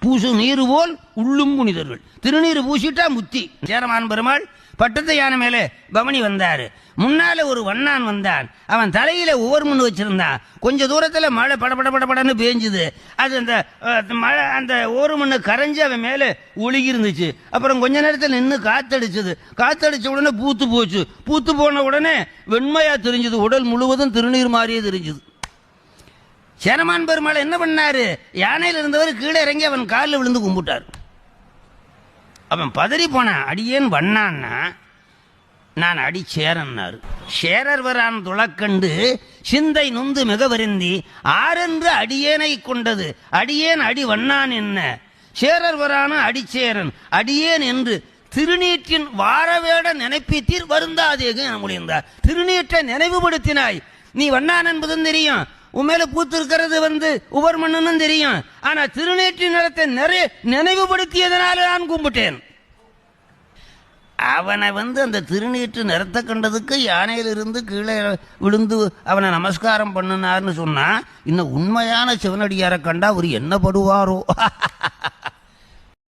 பூசு நீர் போல் உள்ளும் புனிதர்கள். திருநீர் பூசிட்டா முத்தி. சேரமான் பெருமாள் பட்டத்து யானை மேலே பவனி வந்தாரு. முன்னால ஒரு வண்ணான் வந்தான். அவன் தலையில ஒவ்வொரு மண் வச்சிருந்தான். கொஞ்ச தூரத்துல மழை பட பட பட பேஞ்சுது. அது அந்த மழை அந்த ஒரு மண்ணு கரைஞ்சு அவன் மேலே ஒழுகி இருந்துச்சு அப்புறம் கொஞ்ச நேரத்தில் நின்று காத்தடிச்சது. காத்தடிச்ச உடனே பூத்து போச்சு. பூத்து போன உடனே வெண்மையா தெரிஞ்சது. உடல் முழுவதும் திருநீர் மாதிரியே தெரிஞ்சது. சேரமான் பெருமாள் என்ன பண்ணாரு? யானையில் இருந்தவர் கீழே இறங்கி அவன் காலில் விழுந்து கும்பிட்டார். அவன் பதறி போனான் அடியேன் வண்ணான்னா? நான் அடி சேரன்னார். சேரர் வரான் துளக்கண்டு சிந்தை நுந்து மிக வருந்தி ஆரென்று அடியேனை கொண்டது. அடியேன் அடி வண்ணான் என்ன? சேரர் வரான அடிச்சேரன் அடியேன் என்று திருநீற்றின் வாரவேட நினைப்பித்தீர் வருந்தாதேக என முடிந்தார் திருநீற்றை நினைவுபடுத்தினாய் நீ வண்ணான் என்பதும் தெரியும். உண்மையில பூத்திருக்கிறது பூத்து வந்து உவர் மண்ணுன்னு தெரியும். ஆனா திருநீற்றின் நிலத்தை நிறைய நினைவுபடுத்தியதனால நான் கும்பிட்டேன். அவனை வந்து அந்த திருநீற்று நிறத்தை கண்டதுக்கு யானையிலிருந்து கீழே விழுந்து அவனை நமஸ்காரம் பண்ணினார்னு சொன்னா இன்னும் உண்மையான சிவனடியாரை கண்டா அவர் என்ன படுவாரோ?